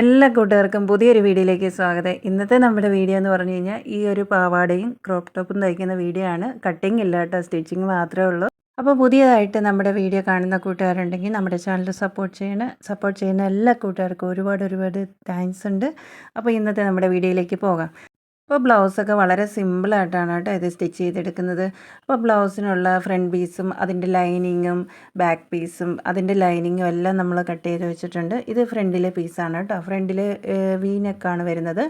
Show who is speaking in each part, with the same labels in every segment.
Speaker 1: എല്ലാ കൂട്ടുകാർക്കും പുതിയൊരു വീഡിയോയിലേക്ക് സ്വാഗതം. ഇന്നത്തെ നമ്മുടെ വീഡിയോ എന്ന് പറഞ്ഞു കഴിഞ്ഞാൽ ഈ ഒരു പാവാടയും ക്രോപ്പ് ടോപ്പും തയ്ക്കുന്ന വീഡിയോ ആണ്. കട്ടിങ് ഇല്ല കേട്ടോ സ്റ്റിച്ചിങ് മാത്രമേ ഉള്ളൂ. അപ്പോൾ പുതിയതായിട്ട് നമ്മുടെ വീഡിയോ കാണുന്ന കൂട്ടുകാരുണ്ടെങ്കിൽ നമ്മുടെ ചാനൽ സപ്പോർട്ട് ചെയ്യണം സപ്പോർട്ട് ചെയ്യുന്ന എല്ലാ കൂട്ടുകാർക്കും ഒരുപാട് ഒരുപാട് താങ്ക്സ് ഉണ്ട്. അപ്പോൾ ഇന്നത്തെ നമ്മുടെ വീഡിയോയിലേക്ക് പോകാം. അപ്പോൾ ബ്ലൗസൊക്കെ വളരെ സിമ്പിളായിട്ടാണ് കേട്ടോ ഇത് സ്റ്റിച്ച് ചെയ്തെടുക്കുന്നത്. അപ്പോൾ ബ്ലൗസിനുള്ള ഫ്രണ്ട് പീസും അതിന്റെ ലൈനിങ്ങും ബാക്ക് പീസും അതിന്റെ ലൈനിങ്ങും എല്ലാം നമ്മൾ കട്ട് ചെയ്ത് വെച്ചിട്ടുണ്ട്. ഇത് ഫ്രണ്ടിലെ പീസാണ് കേട്ടോ. ഫ്രണ്ടിൽ വി ആണ് വരുന്നത്.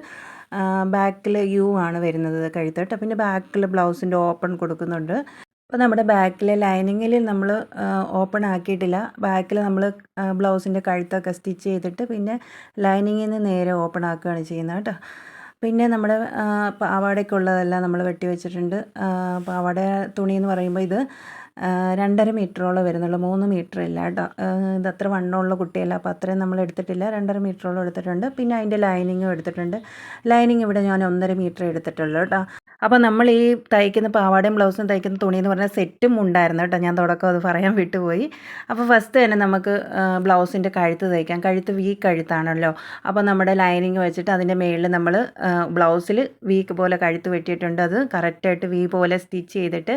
Speaker 1: ബാക്കിൽ യു ആണ് വരുന്നത് കഴുത്തോട്ട് പിന്നെ ബാക്കിൽ ബ്ലൗസിന്റെ ഓപ്പൺ കൊടുക്കുന്നുണ്ട്. അപ്പോൾ നമ്മുടെ ബാക്കിലെ ലൈനിങ്ങിൽ നമ്മൾ ഓപ്പൺ ആക്കിയിട്ടില്ല. ബാക്കിൽ നമ്മൾ ബ്ലൗസിന്റെ കഴുത്തൊക്കെ സ്റ്റിച്ച് ചെയ്തിട്ട് പിന്നെ ലൈനിങ്ങിൽ നിന്ന് നേരെ ഓപ്പൺ ആക്കുകയാണ് ചെയ്യുന്നത് കേട്ടോ. പിന്നെ നമ്മുടെ പാവാടയ്ക്കുള്ളതെല്ലാം നമ്മൾ വെട്ടി വെച്ചിട്ടുണ്ട്. പാവാട തുണി എന്ന് പറയുമ്പോൾ ഇത് രണ്ടര മീറ്ററോളം വരുന്നുള്ളൂ. മൂന്ന് മീറ്റർ ഇല്ല കേട്ടോ ഇത് അത്ര വണ്ണമുള്ള കുട്ടിയല്ല. അപ്പോൾ അത്രയും നമ്മൾ എടുത്തിട്ടില്ല. രണ്ടര മീറ്ററോളം എടുത്തിട്ടുണ്ട്. പിന്നെ അതിന്റെ ലൈനിങ്ങും എടുത്തിട്ടുണ്ട്. ലൈനിങ് ഇവിടെ ഞാൻ ഒന്നര മീറ്റർ എടുത്തിട്ടുള്ളൂ കേട്ടോ. അപ്പോൾ നമ്മൾ ഈ തയ്ക്കുന്ന പാവാടയും ബ്ലൗസും തയ്ക്കുന്ന തുണി എന്ന് പറഞ്ഞാൽ സെറ്റും ഉണ്ടായിരുന്നു കേട്ടോ. ഞാൻ തുടക്കം അത് പറയാൻ വിട്ടുപോയി. അപ്പോൾ ഫസ്റ്റ് തന്നെ നമുക്ക് ബ്ലൗസിന്റെ കഴുത്ത് തയ്ക്കാം. കഴുത്ത് വീ കഴുത്താണല്ലോ. അപ്പോൾ നമ്മുടെ ലൈനിങ് വെച്ചിട്ട് അതിന്റെ മുകളിൽ നമ്മൾ ബ്ലൗസിൽ വീക്ക് പോലെ കഴുത്ത് വെട്ടിയിട്ടുണ്ട്. അത് കറക്റ്റായിട്ട് വീ പോലെ സ്റ്റിച്ച് ചെയ്തിട്ട്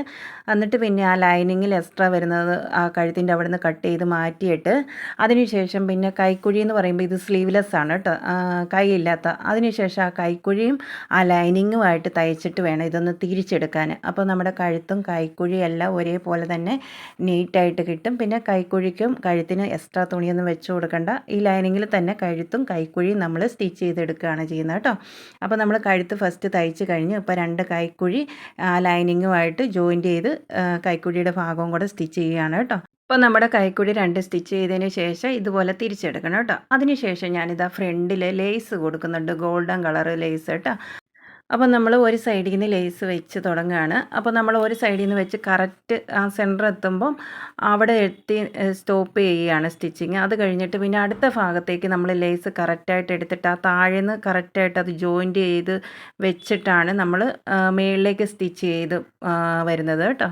Speaker 1: എന്നിട്ട് പിന്നെ ആ ലൈനിങ്ങിൽ എക്സ്ട്രാ വരുന്നത് ആ കഴുത്തിന്റെ അവിടെ നിന്ന് കട്ട് ചെയ്ത് മാറ്റിയിട്ട് അതിനുശേഷം പിന്നെ കൈക്കുഴി എന്ന് പറയുമ്പോൾ ഇത് സ്ലീവ്ലെസ് ആണ് കേട്ടോ. കൈയില്ലാത്ത. അതിനുശേഷം ആ കൈക്കുഴിയും ആ ലൈനിങ്ങുമായിട്ട് തയ്ച്ചിട്ട് വേണം ഇതൊന്ന് തിരിച്ചെടുക്കാൻ. അപ്പോൾ നമ്മുടെ കഴുത്തും കൈക്കുഴിയെല്ലാം ഒരേപോലെ തന്നെ നീറ്റായിട്ട് കിട്ടും. പിന്നെ കൈക്കുഴിക്കും കഴുത്തിന് എക്സ്ട്രാ തുണിയൊന്നും വെച്ച് കൊടുക്കണ്ട. ഈ ലൈനിങ്ങിൽ തന്നെ കഴുത്തും കൈക്കുഴിയും നമ്മൾ സ്റ്റിച്ച് ചെയ്തെടുക്കുകയാണ് ചെയ്യുന്നത് കേട്ടോ. അപ്പോൾ നമ്മൾ കഴുത്ത് ഫസ്റ്റ് തയ്ച്ച് കഴിഞ്ഞ്. ഇപ്പോൾ രണ്ട് കൈക്കുഴി ലൈനിങ്ങുമായിട്ട് ജോയിന്റ് ചെയ്ത് കൈക്കുഴിയുടെ ഭാഗവും കൂടെ സ്റ്റിച്ച് ചെയ്യുകയാണ് കേട്ടോ. അപ്പോൾ നമ്മുടെ കൈക്കുഴി രണ്ട് സ്റ്റിച്ച് ചെയ്തതിന് ശേഷം ഇതുപോലെ തിരിച്ചെടുക്കണം കേട്ടോ. അതിനുശേഷം ഞാനിതാ ഫ്രണ്ടിൽ ലേസ് കൊടുക്കുന്നുണ്ട്. ഗോൾഡൻ കളർ ലേസ് കേട്ടോ. അപ്പോൾ നമ്മൾ ഒരു സൈഡിൽ നിന്ന് ലേസ് വെച്ച് തുടങ്ങുകയാണ്. അപ്പോൾ നമ്മൾ ഒരു സൈഡിൽ നിന്ന് വെച്ച് കറക്റ്റ് ആ സെന്റർ എത്തുമ്പം അവിടെ എത്തി സ്റ്റോപ്പ് ചെയ്യുകയാണ് സ്റ്റിച്ചിങ് അത് കഴിഞ്ഞിട്ട് പിന്നെ അടുത്ത ഭാഗത്തേക്ക് നമ്മൾ ലേസ് കറക്റ്റായിട്ട് എടുത്തിട്ട് ആ താഴെ നിന്ന് കറക്റ്റായിട്ട് അത് ജോയിന്റ് ചെയ്ത് വെച്ചിട്ടാണ് നമ്മൾ മേളിലേക്ക് സ്റ്റിച്ച് ചെയ്ത് വരുന്നത് കേട്ടോ.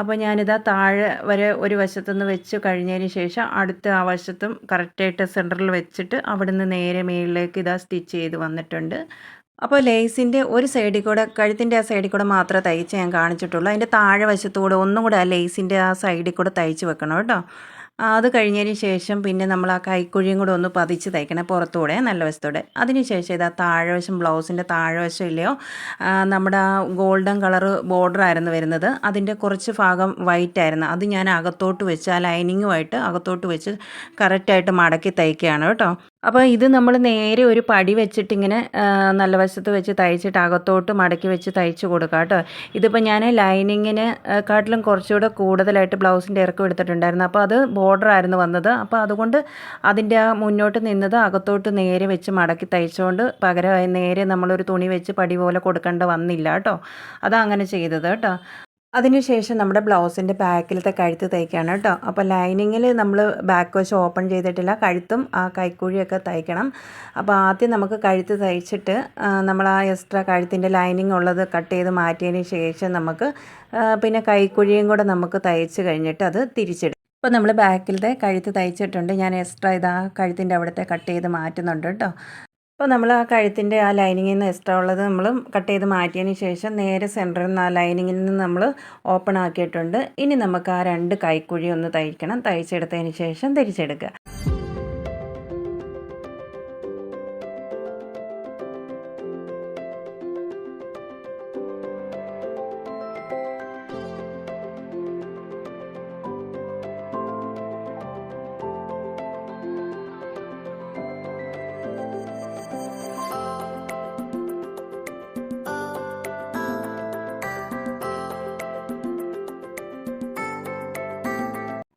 Speaker 1: അപ്പോൾ ഞാനിതാ താഴെ വരെ ഒരു വശത്തുനിന്ന് വെച്ച് കഴിഞ്ഞതിന് ശേഷം അടുത്ത ആ വശത്തും കറക്റ്റായിട്ട് സെന്ററിൽ വെച്ചിട്ട് അവിടുന്ന് നേരെ മേളിലേക്ക് ഇതാ സ്റ്റിച്ച് ചെയ്ത് വന്നിട്ടുണ്ട്. അപ്പോൾ ലേസിന്റെ ഒരു സൈഡിൽ കൂടെ കഴുത്തിന്റെ ആ സൈഡിൽ കൂടെ മാത്രമേ തയ്ച്ച് ഞാൻ കാണിച്ചിട്ടുള്ളൂ. അതിന്റെ താഴെ വശത്തുകൂടെ ഒന്നും കൂടെ ആ ലേസിന്റെ ആ സൈഡിൽ കൂടെ തയ്ച്ച് വെക്കണം കേട്ടോ. അത് കഴിഞ്ഞതിന് ശേഷം പിന്നെ നമ്മൾ ആ കൈക്കുഴിയും കൂടെ ഒന്ന് പതിച്ച് തയ്ക്കണം പുറത്തൂടെ നല്ല വശത്തോടെ. അതിനുശേഷം ഇതാ താഴെവശം ബ്ലൗസിന്റെ താഴെവശം ഇല്ലയോ? നമ്മുടെ ആ ഗോൾഡൻ കളർ ബോർഡർ ആയിരുന്നു വരുന്നത്. അതിന്റെ കുറച്ച് ഭാഗം വൈറ്റ് ആയിരുന്നു. അത് ഞാൻ അകത്തോട്ട് വെച്ച് ആ ലൈനിങ്ങുമായിട്ട് അകത്തോട്ട് വെച്ച് കറക്റ്റായിട്ട് മടക്കി തയ്ക്കുകയാണ് കേട്ടോ. അപ്പോൾ ഇത് നമ്മൾ നേരെ ഒരു പടി വെച്ചിട്ട് ഇങ്ങനെ നല്ല വശത്ത് വെച്ച് തയ്ച്ചിട്ട് അകത്തോട്ട് മടക്കി വെച്ച് തയ്ച്ച് കൊടുക്കാം കേട്ടോ. ഇതിപ്പോൾ ഞാൻ ലൈനിങ്ങിന് കാട്ടിലും കുറച്ചുകൂടെ കൂടുതലായിട്ട് ബ്ലൗസിന്റെ ഇറക്കം എടുത്തിട്ടുണ്ടായിരുന്നു. അപ്പോൾ അത് ബോർഡർ ആയിരുന്നു വന്നത്. അപ്പോൾ അതുകൊണ്ട് അതിന്റെ ആ മുന്നോട്ട് നിന്നത് അകത്തോട്ട് നേരെ വെച്ച് മടക്കി തയ്ച്ചുകൊണ്ട് പകരമായി നേരെ നമ്മളൊരു തുണി വെച്ച് പടി പോലെ കൊടുക്കേണ്ട വന്നില്ല കേട്ടോ. അതങ്ങനെ ചെയ്തത് കേട്ടോ. അതിനുശേഷം നമ്മുടെ ബ്ലൗസിന്റെ ബാക്കിലത്തെ കഴുത്ത് തയ്ക്കുകയാണ് കേട്ടോ. അപ്പോൾ ലൈനിങ്ങിൽ നമ്മൾ ബാക്ക് വശം ഓപ്പൺ ചെയ്തിട്ടില്ല. കഴുത്തും ആ കൈക്കുഴിയൊക്കെ തയ്ക്കണം. അപ്പോൾ ആദ്യം നമുക്ക് കഴുത്ത് തയ്ച്ചിട്ട് നമ്മൾ ആ എക്സ്ട്രാ കഴുത്തിന്റെ ലൈനിങ് ഉള്ളത് കട്ട് ചെയ്ത് മാറ്റിയതിന് ശേഷം നമുക്ക് പിന്നെ കൈക്കുഴിയും കൂടെ നമുക്ക് തയ്ച്ച് കഴിഞ്ഞിട്ട് അത് തിരിച്ചിടും. അപ്പോൾ നമ്മൾ ബാക്കിലത്തെ കഴുത്ത് തയ്ച്ചിട്ടുണ്ട്. ഞാൻ എക്സ്ട്രാ ഇതാ കഴുത്തിന്റെ അവിടുത്തെ കട്ട് ചെയ്ത് മാറ്റുന്നുണ്ട് കേട്ടോ. അപ്പോൾ നമ്മൾ ആ കഴുത്തിന്റെ ആ ലൈനിങ്ങിൽ നിന്ന് എക്സ്ട്രാ ഉള്ളത് നമ്മൾ കട്ട് ചെയ്ത് മാറ്റിയതിന് ശേഷം നേരെ സെന്ററിൽ നിന്ന് ആ ലൈനിങ്ങിൽ നിന്ന് നമ്മൾ ഓപ്പൺ ആക്കിയിട്ടുണ്ട്. ഇനി നമുക്ക് ആ രണ്ട് കൈക്കുഴി ഒന്ന് തയ്ക്കണം. തയ്ച്ചെടുത്തതിന് ശേഷം തിരിച്ചെടുക്കുക.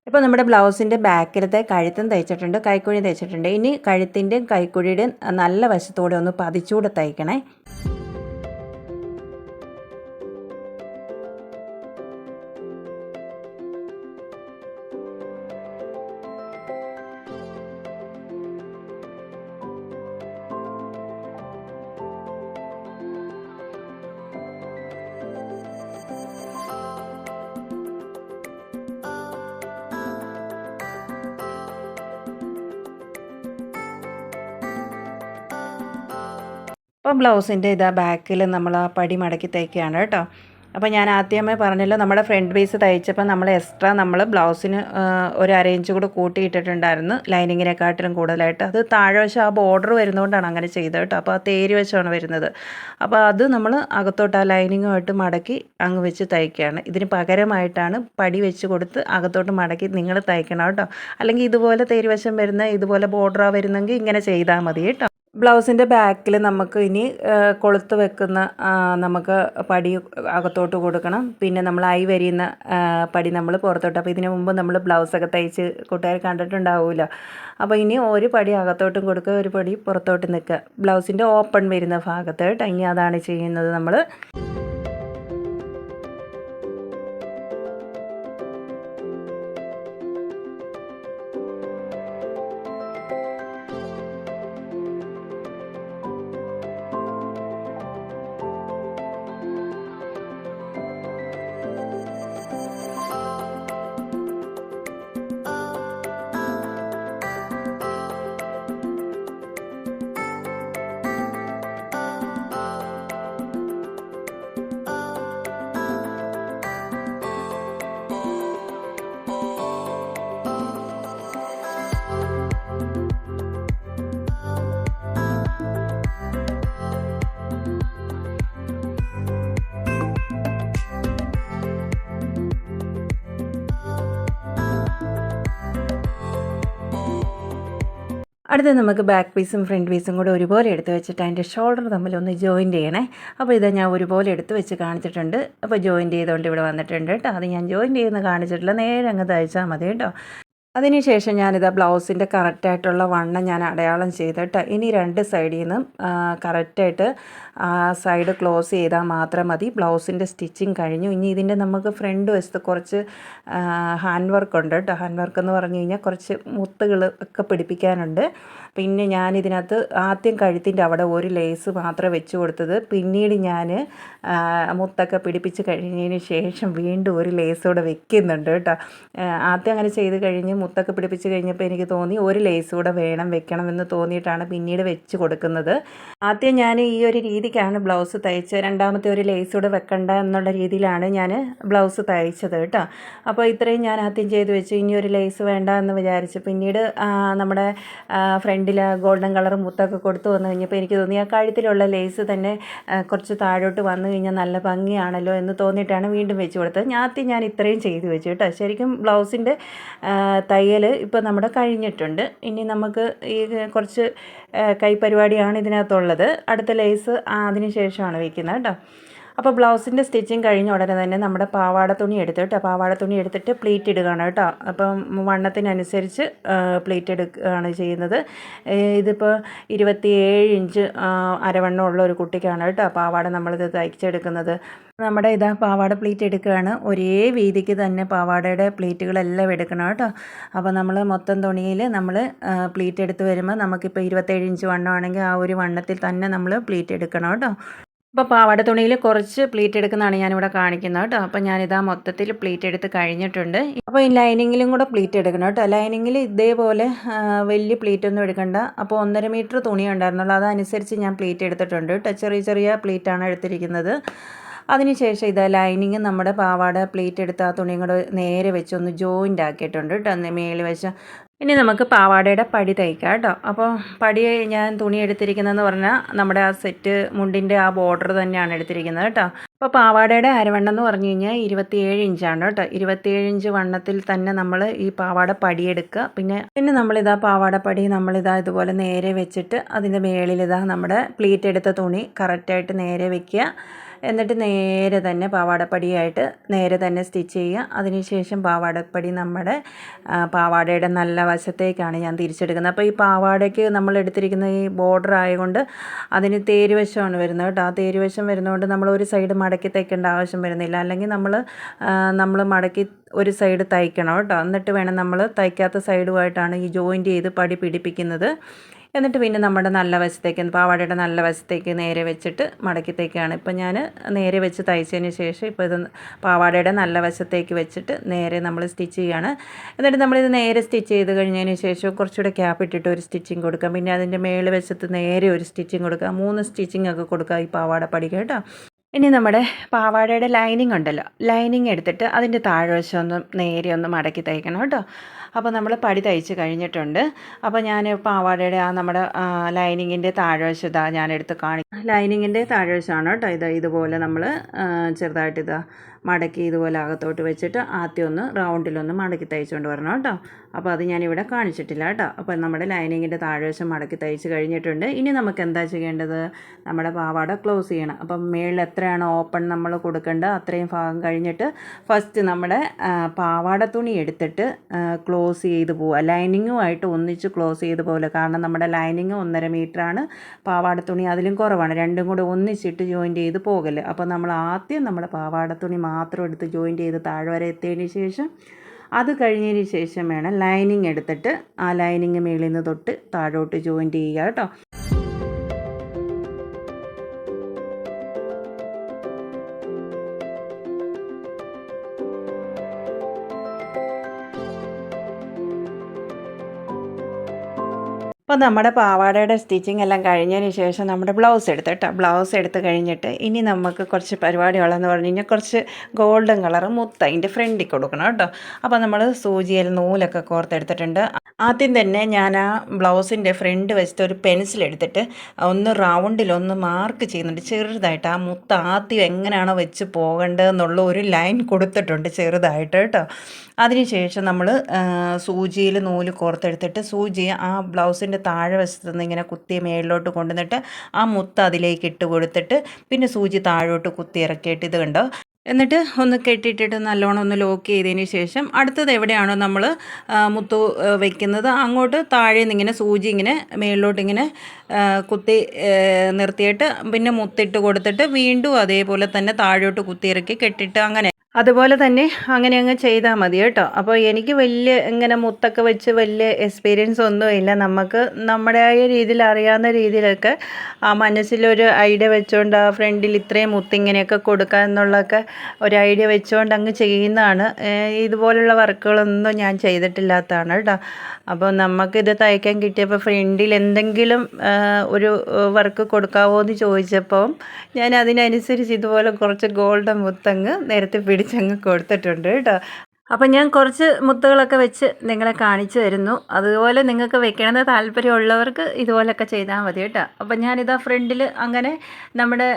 Speaker 1: ഇപ്പോൾ നമ്മുടെ ബ്ലൗസിന്റെ ബാക്കിലത്തെ കഴുത്തും തയ്ച്ചിട്ടുണ്ട് കൈക്കുഴി തയ്ച്ചിട്ടുണ്ട്. ഇനി കഴുത്തിന്റെയും കൈക്കുഴിയുടെയും നല്ല വശത്തോടെ ഒന്ന് പതിച്ചുകൂടെ തയ്ക്കണേ. അപ്പോൾ ബ്ലൗസിന്റെ ഇതാ ബാക്കിൽ നമ്മൾ ആ പടി മടക്കി തയ്ക്കുകയാണ് കേട്ടോ. അപ്പോൾ ഞാൻ ആദ്യമേ പറഞ്ഞല്ലോ നമ്മുടെ ഫ്രണ്ട് പീസ് തയ്ച്ചപ്പോൾ നമ്മൾ എക്സ്ട്രാ നമ്മൾ ബ്ലൗസിന് ഒരു അറേഞ്ച് കൂടെ കൂട്ടിയിട്ടിട്ടുണ്ടായിരുന്നു ലൈനിങ്ങിനെക്കാട്ടിലും കൂടുതലായിട്ട്. അത് താഴെ വശം ആ ബോർഡർ വരുന്നതുകൊണ്ടാണ് അങ്ങനെ ചെയ്തത് കേട്ടോ. അപ്പോൾ ആ തേര് വശമാണ് വരുന്നത്. അപ്പോൾ അത് നമ്മൾ അകത്തോട്ട് ആ ലൈനിങ്ങുമായിട്ട് മടക്കി അങ്ങ് വെച്ച് തയ്ക്കുകയാണ്. ഇതിന് പകരമായിട്ടാണ് പടി വെച്ച് കൊടുത്ത് അകത്തോട്ട് മടക്കി നിങ്ങൾ തയ്ക്കണം കേട്ടോ. അല്ലെങ്കിൽ ഇതുപോലെ തേരുവശം വരുന്ന ഇതുപോലെ ബോർഡറാണ് വരുന്നെങ്കിൽ ഇങ്ങനെ ചെയ്താൽ മതി കേട്ടോ. ബ്ലൗസിന്റെ ബാക്കിൽ നമുക്ക് ഇനി കൊളുത്ത് വെക്കുന്ന നമുക്ക് പടി അകത്തോട്ട് കൊടുക്കണം. പിന്നെ നമ്മൾ ഐ വരിയുന്ന പടി നമ്മൾ പുറത്തോട്ട്. അപ്പോൾ ഇതിന് മുമ്പ് നമ്മൾ ബ്ലൗസൊക്കെ തയ്ച്ച് കൂട്ടുകാർ കണ്ടിട്ടുണ്ടാവില്ല അപ്പോൾ ഇനി ഒരു പടി അകത്തോട്ടും കൊടുക്കുക ഒരു പടി പുറത്തോട്ട് നിൽക്കുക. ബ്ലൗസിന്റെ ഓപ്പൺ വരുന്ന ഭാഗത്ത് കേട്ടോ. ഇനി അതാണ് ചെയ്യുന്നത് നമ്മൾ. അടുത്ത് നമുക്ക് ബാക്ക് പീസും ഫ്രണ്ട് പീസും കൂടെ ഒരുപോലെ എടുത്ത് വെച്ചിട്ട് അതിന്റെ ഷോൾഡർ തമ്മിൽ ഒന്ന് ജോയിൻ ചെയ്യണേ. അപ്പോൾ ഇത് ഞാൻ ഒരുപോലെ എടുത്ത് വെച്ച് കാണിച്ചിട്ടുണ്ട്. അപ്പോൾ ജോയിൻ ചെയ്തുകൊണ്ട് ഇവിടെ വന്നിട്ടുണ്ട് കേട്ടോ. അത് ഞാൻ ജോയിൻ ചെയ്യുന്ന കാണിച്ചിട്ടില്ല. നേരെ അങ്ങ് തയ്ച്ചാൽ മതി കേട്ടോ. അതിനുശേഷം ഞാനിത് ബ്ലൗസിന്റെ കറക്റ്റായിട്ടുള്ള വണ്ണം ഞാൻ അടയാളം ചെയ്തിട്ട് ഇനി രണ്ട് സൈഡിൽ നിന്നും കറക്റ്റായിട്ട് സൈഡ് ക്ലോസ് ചെയ്താൽ മാത്രം മതി. ബ്ലൗസിന്റെ സ്റ്റിച്ചിങ് കഴിഞ്ഞു. ഇനി ഇതിന്റെ നമുക്ക് ഫ്രണ്ട് വശത്ത് കുറച്ച് ഹാൻഡ് വർക്ക് ഉണ്ട് കേട്ടോ. ഹാൻഡ് വർക്ക് എന്ന് പറഞ്ഞു കഴിഞ്ഞാൽ കുറച്ച് മുത്തുകൾ ഒക്കെ പിടിപ്പിക്കാനുണ്ട്. പിന്നെ ഞാൻ ഇതിനകത്ത് ആദ്യം കഴുത്തിന്റെ അവിടെ ഒരു ലേസ് മാത്രമേ വെച്ച് കൊടുത്തത്. പിന്നീട് ഞാൻ മുത്തൊക്കെ പിടിപ്പിച്ച് കഴിഞ്ഞതിന് ശേഷം വീണ്ടും ഒരു ലേസ് കൂടെ വെക്കുന്നുണ്ട് കേട്ടോ. ആദ്യം അങ്ങനെ ചെയ്ത് കഴിഞ്ഞ് മുത്തൊക്കെ പിടിപ്പിച്ച് കഴിഞ്ഞപ്പോൾ എനിക്ക് തോന്നി ഒരു ലേസ് കൂടെ വേണം വെക്കണമെന്ന് തോന്നിയിട്ടാണ് പിന്നീട് വെച്ച് കൊടുക്കുന്നത്. ആദ്യം ഞാൻ ഈ ഒരു രീതിക്കാണ് ബ്ലൗസ് തയ്ച്ചത്. രണ്ടാമത്തെ ഒരു ലേസ് കൂടെ വെക്കണ്ട എന്നുള്ള രീതിയിലാണ് ഞാൻ ബ്ലൗസ് തയ്ച്ചത് കേട്ടോ. അപ്പോൾ ഇത്രയും ഞാൻ ആദ്യം ചെയ്ത് വെച്ചു. ഇനി ഒരു ലേസ് വേണ്ട എന്ന് വിചാരിച്ചു. പിന്നീട് നമ്മുടെ ഫ്രണ്ടിൽ ഗോൾഡൻ കളർ മുത്തൊക്കെ കൊടുത്തു വന്നു കഴിഞ്ഞപ്പോൾ എനിക്ക് തോന്നി ആ കഴുത്തിലുള്ള ലേസ് തന്നെ കുറച്ച് താഴോട്ട് വന്നു കഴിഞ്ഞാൽ നല്ല ഭംഗിയാണല്ലോ എന്ന് തോന്നിയിട്ടാണ് വീണ്ടും വെച്ച് കൊടുത്തത്. ഞാൻ ആദ്യം ഞാൻ ഇത്രയും ചെയ്ത് വെച്ചു കേട്ടോ. ശരിക്കും ബ്ലൗസിന്റെ തയ്യൽ ഇപ്പോൾ നമ്മുടെ കഴിഞ്ഞിട്ടുണ്ട്. ഇനി നമുക്ക് ഈ കുറച്ച് കൈപ്പരിപാടിയാണ് ഇതിനകത്തുള്ളത്. അടുത്ത ലേസ് അതിന് ശേഷമാണ് വയ്ക്കുന്നത് കേട്ടോ. അപ്പോൾ ബ്ലൗസിന്റെ സ്റ്റിച്ചിങ് കഴിഞ്ഞ ഉടനെ തന്നെ നമ്മുടെ പാവാട തുണി എടുത്ത് കേട്ടോ പാവാട തുണി എടുത്തിട്ട് പ്ലീറ്റ് ഇടുകയാണ് കേട്ടോ. അപ്പം വണ്ണത്തിനനുസരിച്ച് പ്ലീറ്റ് എടുക്കുകയാണ് ചെയ്യുന്നത്. ഇതിപ്പോൾ ഇരുപത്തിയേഴ് ഇഞ്ച് അരവണ്ണം അരവണ്ണമുള്ള ഒരു കുട്ടിക്കാണ് കേട്ടോ പാവാട നമ്മളിത് തയ്ച്ചെടുക്കുന്നത്. നമ്മുടെ ഇതാ പാവാട പ്ലീറ്റ് എടുക്കുകയാണ്. ഒരേ വീതിക്ക് തന്നെ പാവാടയുടെ പ്ലീറ്റുകളെല്ലാം എടുക്കണം കേട്ടോ. അപ്പോൾ നമ്മൾ മൊത്തം തുണിയിൽ നമ്മൾ പ്ലീറ്റ് എടുത്ത് വരുമ്പോൾ നമുക്കിപ്പോൾ ഇരുപത്തേഴ് ഇഞ്ച് വണ്ണമാണെങ്കിൽ ആ ഒരു വണ്ണത്തിൽ തന്നെ നമ്മൾ പ്ലീറ്റ് എടുക്കണം കേട്ടോ. അപ്പോൾ പാവാട തുണിയിൽ കുറച്ച് പ്ലീറ്റ് എടുക്കുന്നതാണ് ഞാനിവിടെ കാണിക്കുന്നത് കേട്ടോ. അപ്പോൾ ഞാനിതാ മൊത്തത്തിൽ പ്ലീറ്റ് എടുത്ത് കഴിഞ്ഞിട്ടുണ്ട്. അപ്പോൾ ഈ ലൈനിങ്ങിലും കൂടെ പ്ലീറ്റ് എടുക്കണം കേട്ടോ. ലൈനിങ്ങിൽ ഇതേപോലെ വലിയ പ്ലീറ്റ് ഒന്നും എടുക്കണ്ട. അപ്പോൾ ഒന്നര മീറ്റർ തുണി ഉണ്ടായിരുന്നുള്ളൂ. അതനുസരിച്ച് ഞാൻ പ്ലീറ്റ് എടുത്തിട്ടുണ്ട് കേട്ടോ. ചെറിയ ചെറിയ പ്ലീറ്റാണ് എടുത്തിരിക്കുന്നത്. അതിനുശേഷം ഇത് ലൈനിങ് നമ്മുടെ പാവാട പ്ലീറ്റ് എടുത്ത് ആ തുണിയും കൂടെ നേരെ വെച്ച് ഒന്ന് ജോയിന്റ് ആക്കിയിട്ടുണ്ട് കേട്ടോ. മേളിൽ വെച്ച് ഇനി നമുക്ക് പാവാടയുടെ പടി തയ്ക്കാം കേട്ടോ. അപ്പോൾ പടി ഞാൻ തുണി എടുത്തിരിക്കുന്നതെന്ന് പറഞ്ഞാൽ നമ്മുടെ ആ സെറ്റ് മുണ്ടിന്റെ ആ ബോർഡർ തന്നെയാണ് എടുത്തിരിക്കുന്നത് കേട്ടോ. അപ്പോൾ പാവാടയുടെ അരവണ്ണം എന്ന് പറഞ്ഞു കഴിഞ്ഞാൽ ഇരുപത്തിയേഴ് ഇഞ്ചാണ് കേട്ടോ. ഇരുപത്തിയേഴ് ഇഞ്ച് വണ്ണത്തിൽ തന്നെ നമ്മൾ ഈ പാവാട പടി എടുക്കുക. പിന്നെ പിന്നെ നമ്മളിതാ പാവാട പടി നമ്മളിതാ ഇതുപോലെ നേരെ വെച്ചിട്ട് അതിന്റെ മേളിലിതാ നമ്മുടെ പ്ലീറ്റ് എടുത്ത തുണി കറക്റ്റായിട്ട് നേരെ വെക്കുക. എന്നിട്ട് നേരെ തന്നെ പാവാടപ്പടിയായിട്ട് നേരെ തന്നെ സ്റ്റിച്ച് ചെയ്യുക. അതിനുശേഷം പാവാടപ്പടി നമ്മുടെ പാവാടയുടെ നല്ല വശത്തേക്കാണ് ഞാൻ തിരിച്ചെടുക്കുന്നത്. അപ്പോൾ ഈ പാവാടയ്ക്ക് നമ്മൾ എടുത്തിരിക്കുന്ന ഈ ബോർഡർ ആയതുകൊണ്ട് അതിന് തേരുവശമാണ് വരുന്നത് കേട്ടോ. ആ തേരുവശം വരുന്നതുകൊണ്ട് നമ്മൾ ഒരു സൈഡ് മടക്കി തയ്ക്കേണ്ട ആവശ്യം വരുന്നില്ല. അല്ലെങ്കിൽ നമ്മൾ നമ്മൾ മടക്കി ഒരു സൈഡ് തയ്ക്കണം കേട്ടോ. എന്നിട്ട് വേണം നമ്മൾ തയ്ക്കാത്ത സൈഡുമായിട്ടാണ് ഈ ജോയിന്റ് ചെയ്ത് പടി പിടിപ്പിക്കുന്നത്. എന്നിട്ട് പിന്നെ നമ്മുടെ നല്ല വശത്തേക്ക് പാവാടയുടെ നല്ല വശത്തേക്ക് നേരെ വെച്ചിട്ട് മടക്കി തയ്ക്കുകയാണ് ഇപ്പം ഞാൻ നേരെ വെച്ച് തയ്ച്ചതിന് ശേഷം ഇപ്പോൾ ഇത് പാവാടയുടെ നല്ല വശത്തേക്ക് വെച്ചിട്ട് നേരെ നമ്മൾ സ്റ്റിച്ച് ചെയ്യുകയാണ് എന്നിട്ട് നമ്മളിത് നേരെ സ്റ്റിച്ച് ചെയ്ത് കഴിഞ്ഞതിന് ശേഷം കുറച്ചുകൂടെ ക്യാപ്പ് ഇട്ടിട്ട് ഒരു സ്റ്റിച്ചിങ് കൊടുക്കാം. പിന്നെ അതിന്റെ മേൾ വശത്ത് നേരെ ഒരു സ്റ്റിച്ചിങ് കൊടുക്കുക മൂന്ന് സ്റ്റിച്ചിങ് ഒക്കെ കൊടുക്കുക ഈ പാവാട പഠിക്കുക കേട്ടോ. ഇനി നമ്മുടെ പാവാടയുടെ ലൈനിങ് ഉണ്ടല്ലോ. ലൈനിങ് എടുത്തിട്ട് അതിന്റെ താഴ്വശം ഒന്ന് നേരെ ഒന്ന് മടക്കി തയ്ക്കണം കേട്ടോ. അപ്പോൾ നമ്മൾ പടി തയ്ച്ച് കഴിഞ്ഞിട്ടുണ്ട്. അപ്പോൾ ഞാൻ പാവാടയുടെ ആ നമ്മുടെ ലൈനിങ്ങിന്റെ ഞാൻ ഞാനെടുത്ത് കാണിക്കാം ലൈനിങ്ങിന്റെ താഴ്വശമാണ് കേട്ടോ ഇത് ഇതുപോലെ നമ്മൾ ചെറുതായിട്ട് ഇതാ മടക്കി ഇതുപോലെ അകത്തോട്ട് വെച്ചിട്ട് ആദ്യം ഒന്ന് റൗണ്ടിലൊന്ന് മടക്കി തയ്ച്ചുകൊണ്ട് വരണം കേട്ടോ. അപ്പോൾ അത് ഞാനിവിടെ കാണിച്ചിട്ടില്ല കേട്ടോ. അപ്പോൾ നമ്മുടെ ലൈനിങ്ങിന്റെ താഴ്വശം മടക്കി തയ്ച്ച് കഴിഞ്ഞിട്ടുണ്ട്. ഇനി നമുക്ക് എന്താ ചെയ്യേണ്ടത്? നമ്മുടെ പാവാട ക്ലോസ് ചെയ്യണം. അപ്പം മേളിൽ എത്രയാണ് ഓപ്പൺ നമ്മൾ കൊടുക്കേണ്ടത് അത്രയും ഭാഗം കഴിഞ്ഞിട്ട് ഫസ്റ്റ് നമ്മുടെ പാവാട തുണി എടുത്തിട്ട് ക്ലോസ് ചെയ്ത് പോവുക. ലൈനിങ്ങുമായിട്ട് ഒന്നിച്ച് ക്ലോസ് ചെയ്ത് പോലെ കാരണം നമ്മുടെ ലൈനിങ് ഒന്നര മീറ്ററാണ് പാവാട തുണി അതിലും കുറവാണ്. രണ്ടും കൂടെ ഒന്നിച്ചിട്ട് ജോയിന്റ് ചെയ്ത് പോകൽ. അപ്പോൾ നമ്മൾ ആദ്യം നമ്മുടെ പാവാട തുണി മാത്രം എടുത്ത് ജോയിന്റ് ചെയ്ത് താഴെ വരെ എത്തിയതിന് ശേഷം അത് കഴിഞ്ഞതിന് ശേഷം വേണം ലൈനിങ് എടുത്തിട്ട് ആ ലൈനിങ് മേളിൽ നിന്ന് തൊട്ട് താഴോട്ട് ജോയിന്റ് ചെയ്യുക കേട്ടോ. അപ്പോൾ നമ്മുടെ പാവാടയുടെ സ്റ്റിച്ചിങ് എല്ലാം കഴിഞ്ഞതിന് ശേഷം നമ്മുടെ ബ്ലൗസ് എടുത്ത് കേട്ടോ. ബ്ലൗസ് എടുത്ത് കഴിഞ്ഞിട്ട് ഇനി നമുക്ക് കുറച്ച് പരിപാടികളെന്ന് പറഞ്ഞു കഴിഞ്ഞാൽ കുറച്ച് ഗോൾഡൻ കളർ മുത്ത അതിന്റെ ഫ്രണ്ടിൽ കൊടുക്കണം കേട്ടോ. അപ്പോൾ നമ്മൾ സൂചിയിൽ നൂലൊക്കെ കോർത്തെടുത്തിട്ടുണ്ട്. ആദ്യം തന്നെ ഞാൻ ആ ബ്ലൗസിന്റെ ഫ്രണ്ട് വെച്ചിട്ട് ഒരു പെൻസിൽ എടുത്തിട്ട് ഒന്ന് റൗണ്ടിൽ ഒന്ന് മാർക്ക് ചെയ്യുന്നുണ്ട്. ചെറുതായിട്ട് ആ മുത്ത് ആദ്യം എങ്ങനെയാണോ വെച്ച് പോകേണ്ടതെന്നുള്ള ഒരു ലൈൻ കൊടുത്തിട്ടുണ്ട് ചെറുതായിട്ട് കേട്ടോ. അതിനുശേഷം നമ്മൾ സൂചിയിൽ നൂൽ കോർത്തെടുത്തിട്ട് സൂചി ആ ബ്ലൗസിന്റെ താഴെ വശത്ത് നിന്ന് ഇങ്ങനെ കുത്തി മേളിലോട്ട് കൊണ്ടുവന്നിട്ട് ആ മുത്ത് അതിലേക്ക് ഇട്ട് കൊടുത്തിട്ട് പിന്നെ സൂചി താഴോട്ട് കുത്തി ഇറക്കിയിട്ട് ഇത് കണ്ടോ? എന്നിട്ട് ഒന്ന് കെട്ടിയിട്ടിട്ട് നല്ലോണം ഒന്ന് ലോക്ക് ചെയ്തതിന് ശേഷം അടുത്തത് എവിടെയാണോ നമ്മൾ മുത്തു വെക്കുന്നത് അങ്ങോട്ട് താഴെ നിന്ന് ഇങ്ങനെ സൂചി ഇങ്ങനെ മേളിലോട്ട് ഇങ്ങനെ കുത്തി നിർത്തിയിട്ട് പിന്നെ മുത്തിട്ട് കൊടുത്തിട്ട് വീണ്ടും അതേപോലെ തന്നെ താഴോട്ട് കുത്തിയിറക്കി കെട്ടിയിട്ട് അങ്ങനെ. അതുപോലെ തന്നെ അങ്ങനെ അങ്ങ് ചെയ്താൽ മതി കേട്ടോ. അപ്പോൾ എനിക്ക് വലിയ ഇങ്ങനെ മുത്തൊക്കെ വെച്ച് വലിയ എക്സ്പീരിയൻസ് ഒന്നുമില്ല നമുക്ക് നമ്മുടേതായ രീതിയിൽ അറിയാവുന്ന രീതിയിലൊക്കെ ആ മനസ്സിലൊരു ഐഡിയ വെച്ചുകൊണ്ട് ആ ഫ്രണ്ടിൽ ഇത്രയും മുത്ത് ഇങ്ങനെയൊക്കെ കൊടുക്കുക എന്നുള്ളതൊക്കെ ഒരു ഐഡിയ വെച്ചുകൊണ്ട് അങ്ങ് ചെയ്യുന്നതാണ്. ഇതുപോലുള്ള വർക്കുകളൊന്നും ഞാൻ ചെയ്തിട്ടില്ലാത്തതാണ് കേട്ടോ. അപ്പോൾ നമുക്കിത് തയ്ക്കാൻ കിട്ടിയപ്പോൾ ഫ്രണ്ടിൽ എന്തെങ്കിലും ഒരു വർക്ക് കൊടുക്കാവോ എന്ന് ചോദിച്ചപ്പോൾ ഞാൻ അതിനനുസരിച്ച് ഇതുപോലെ കുറച്ച് ഗോൾഡൻ മുത്തങ്ങ് നേരത്തെ പിടിച്ചങ്ങ് കൊടുത്തിട്ടുണ്ട് കേട്ടോ. അപ്പം ഞാൻ കുറച്ച് മുത്തുകളൊക്കെ വെച്ച് നിങ്ങളെ കാണിച്ചു തരുന്നു. അതുപോലെ നിങ്ങൾക്ക് വെക്കണമെന്ന് താല്പര്യമുള്ളവർക്ക് ഇതുപോലൊക്കെ ചെയ്താൽ മതി കേട്ടോ. അപ്പം ഞാനിതാ ഫ്രണ്ടിൽ അങ്ങനെ നമ്മുടെ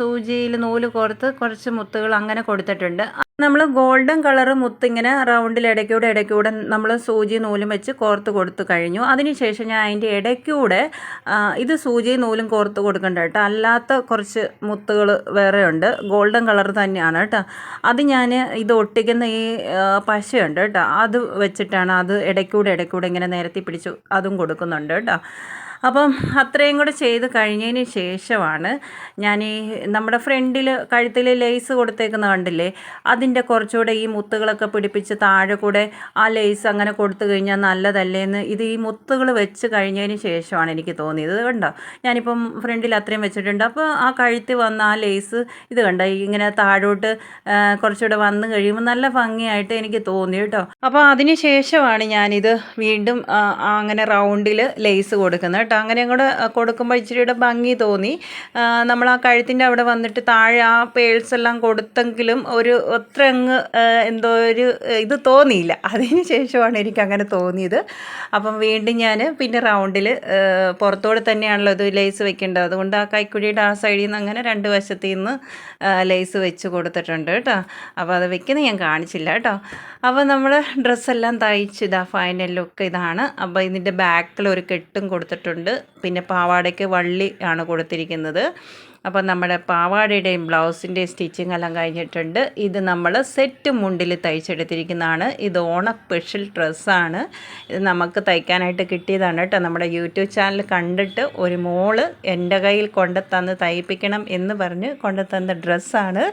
Speaker 1: സൂചിയിൽ നൂൽ കോർത്ത് കുറച്ച് മുത്തുകൾ അങ്ങനെ കൊടുത്തിട്ടുണ്ട്. നമ്മൾ ഗോൾഡൻ കളർ മുത്തിങ്ങനെ റൗണ്ടിൽ ഇടയ്ക്കൂടെ ഇടയ്ക്കൂടെ നമ്മൾ സൂചി നൂലും വെച്ച് കോർത്ത് കൊടുത്തു കഴിഞ്ഞു. അതിനുശേഷം ഞാൻ അതിന്റെ ഇടയ്ക്കൂടെ ഇത് സൂചി നൂലും കോർത്ത് കൊടുക്കണ്ട കേട്ടോ. അല്ലാത്ത കുറച്ച് മുത്തുകൾ വേറെ ഉണ്ട്. ഗോൾഡൻ കളർ തന്നെയാണ് കേട്ടോ. അത് ഞാൻ ഇത് ഒട്ടിക്കുന്ന ഈ പശയുണ്ട് കേട്ടോ. അത് വെച്ചിട്ടാണ് അത് ഇടയ്ക്കൂടെ ഇടയ്ക്കൂടെ ഇങ്ങനെ നിരത്തി പിടിച്ച് അതും കൊടുക്കുന്നുണ്ട് കേട്ടോ. അപ്പം അത്രയും കൂടെ ചെയ്ത് കഴിഞ്ഞതിന് ശേഷമാണ് ഞാൻ ഈ നമ്മുടെ ഫ്രണ്ടിൽ കഴുത്തിൽ ലേസ് കൊടുത്തേക്കുന്ന കണ്ടില്ലേ? അതിന്റെ കുറച്ചുകൂടെ ഈ മുത്തുകളൊക്കെ പിടിപ്പിച്ച് താഴെ കൂടെ ആ ലേസ് അങ്ങനെ കൊടുത്തു കഴിഞ്ഞാൽ നല്ലതല്ലേ എന്ന് ഇത് ഈ മുത്തുകൾ വെച്ച് കഴിഞ്ഞതിന് ശേഷമാണ് എനിക്ക് തോന്നിയത്. കണ്ടോ? ഞാനിപ്പം ഫ്രണ്ടിൽ അത്രയും വെച്ചിട്ടുണ്ട്. അപ്പോൾ ആ കഴുത്തിൽ വന്ന ആ ലേസ് ഇത് കണ്ടോ? ഇങ്ങനെ താഴോട്ട് കുറച്ചുകൂടെ വന്ന് കഴിയുമ്പോൾ നല്ല ഭംഗിയായിട്ട് എനിക്ക് തോന്നി കേട്ടോ. അപ്പോൾ അതിന് ശേഷമാണ് ഞാനിത് വീണ്ടും അങ്ങനെ റൗണ്ടിൽ ലേസ് കൊടുക്കുന്നത് കേട്ടോ. അങ്ങനെ കൂടെ കൊടുക്കുമ്പോൾ ഇച്ചിരിയുടെ ഭംഗി തോന്നി. നമ്മൾ ആ കഴുത്തിന്റെ അവിടെ വന്നിട്ട് താഴെ ആ പേൾസ് എല്ലാം കൊടുത്തെങ്കിലും ഒരു അത്ര അങ്ങ് എന്തോ ഒരു ഇത് തോന്നിയില്ല. അതിന് ശേഷമാണ് എനിക്ക് അങ്ങനെ തോന്നിയത്. അപ്പം വീണ്ടും ഞാൻ പിന്നെ റൗണ്ടിൽ പുറത്തോടെ തന്നെയാണല്ലോ ഇത് ലേസ് വെക്കേണ്ടത്. അതുകൊണ്ട് ആ കൈക്കുഴിയുടെ ആ സൈഡിൽ നിന്ന് അങ്ങനെ രണ്ട് വശത്തു നിന്ന് ലേസ് വെച്ച് കൊടുത്തിട്ടുണ്ട് കേട്ടോ. അപ്പോൾ അത് വെക്കുന്നത് ഞാൻ കാണിച്ചില്ല കേട്ടോ. അപ്പോൾ നമ്മൾ ഡ്രസ്സെല്ലാം തയ്ച്ച് ഇതാ ഫൈനൽ ലുക്ക് ഇതാണ്. അപ്പോൾ ഇതിന്റെ ബാക്കിൽ ഒരു കെട്ടും കൊടുത്തിട്ടുണ്ട്. പിന്നെ പാവാടയ്ക്ക് വള്ളി ആണ് കൊടുത്തിരിക്കുന്നത്. അപ്പം നമ്മുടെ പാവാടയുടെയും ബ്ലൗസിന്റെയും സ്റ്റിച്ചിങ് എല്ലാം കഴിഞ്ഞിട്ടുണ്ട്. ഇത് നമ്മൾ സെറ്റ് മുണ്ടിൽ തയ്ച്ചെടുത്തിരിക്കുന്നതാണ്. ഇത് ഓണ സ്പെഷ്യൽ ഡ്രസ്സാണ് ഇത് നമുക്ക് തയ്ക്കാനായിട്ട് കിട്ടിയതാണ് കേട്ടോ. നമ്മുടെ യൂട്യൂബ് ചാനൽ കണ്ടിട്ട് ഒരു മോൾ എന്റെ കയ്യിൽ കൊണ്ടു തന്ന് തയ്പ്പിക്കണം എന്ന് പറഞ്ഞ് കൊണ്ടുതന്ന ഡ്രസ്സാണ്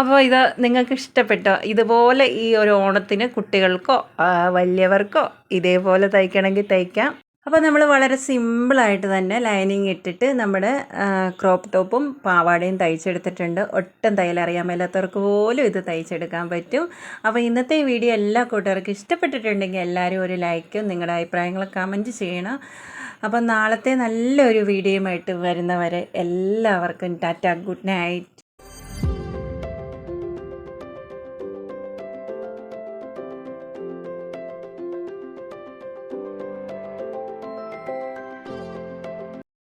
Speaker 1: അപ്പോൾ ഇത് നിങ്ങൾക്ക് ഇഷ്ടപ്പെട്ടോ? ഇതുപോലെ ഈ ഒരു ഓണത്തിന് കുട്ടികൾക്കോ വലിയവർക്കോ ഇതേപോലെ തയ്ക്കണമെങ്കിൽ തയ്ക്കാം. അപ്പോൾ നമ്മൾ വളരെ സിമ്പിളായിട്ട് തന്നെ ലൈനിങ് ഇട്ടിട്ട് നമ്മുടെ ക്രോപ്പ് ടോപ്പും പാവാടയും തയ്ച്ചെടുത്തിട്ടുണ്ട്. ഒട്ടും തയ്യലറിയാൻ മേലാത്തവർക്ക് പോലും ഇത് തയ്ച്ചെടുക്കാൻ പറ്റും. അപ്പോൾ ഇന്നത്തെ ഈ വീഡിയോ എല്ലാ കൂട്ടുകാർക്കും ഇഷ്ടപ്പെട്ടിട്ടുണ്ടെങ്കിൽ എല്ലാവരും ഒരു ലൈക്കും നിങ്ങളുടെ അഭിപ്രായങ്ങൾ കമന്റ് ചെയ്യണം. അപ്പോൾ നാളത്തെ നല്ലൊരു വീഡിയോയുമായിട്ട് വരുന്നവരെ എല്ലാവർക്കും ടാറ്റ ഗുഡ് നൈറ്റ്.